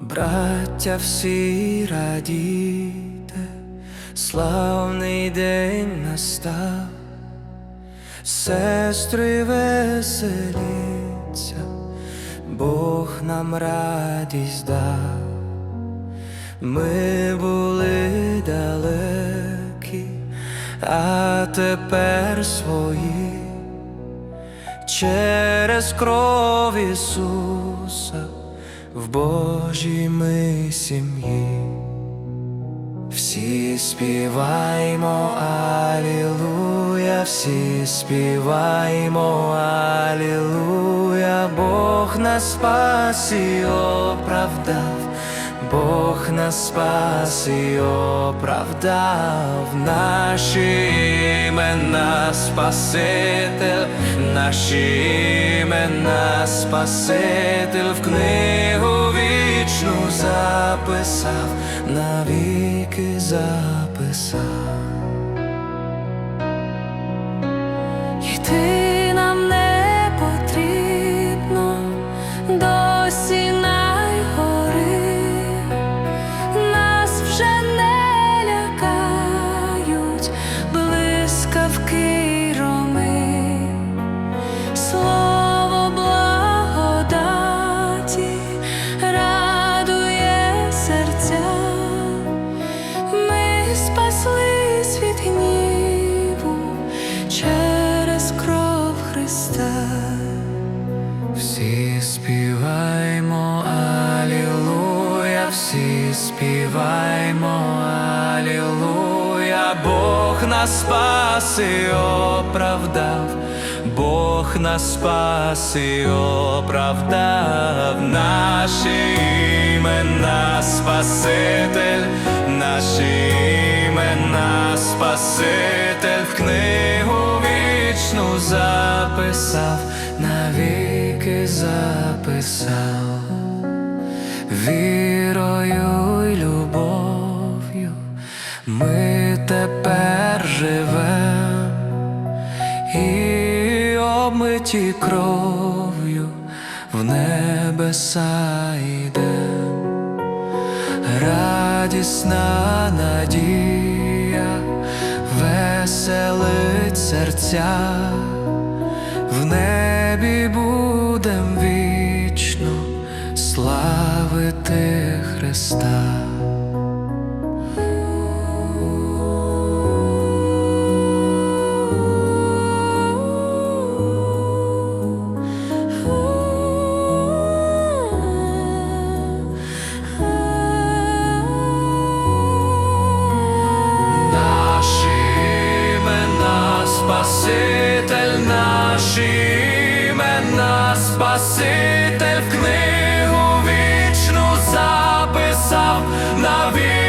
Браття всі радійте, славний день настав, сестри веселіться, Бог нам радість дав. Ми були далекі, а тепер свої. Через кров Ісуса в Божій ми сім'ї. Всі співаймо Алілуя, всі співаймо Алілуя, Бог нас спас і оправдав, Бог нас спас і оправдав, наші імена Спаситель, наші імена Спаситель. В книгу записав, навіки записав. Всі співаймо. Алілуя, Бог нас спас і оправдав, Бог нас спас і оправдав, наші імена Спаситель, наші імена Спаситель. В книгу вічну записав, навіки записав, вірою любов'ю. Ми тепер живем і обмиті кров'ю. В небеса йдем. Радісна надія веселить серця, в небі будем Христа. Спаситель, наші імена Спаситель написав навіть.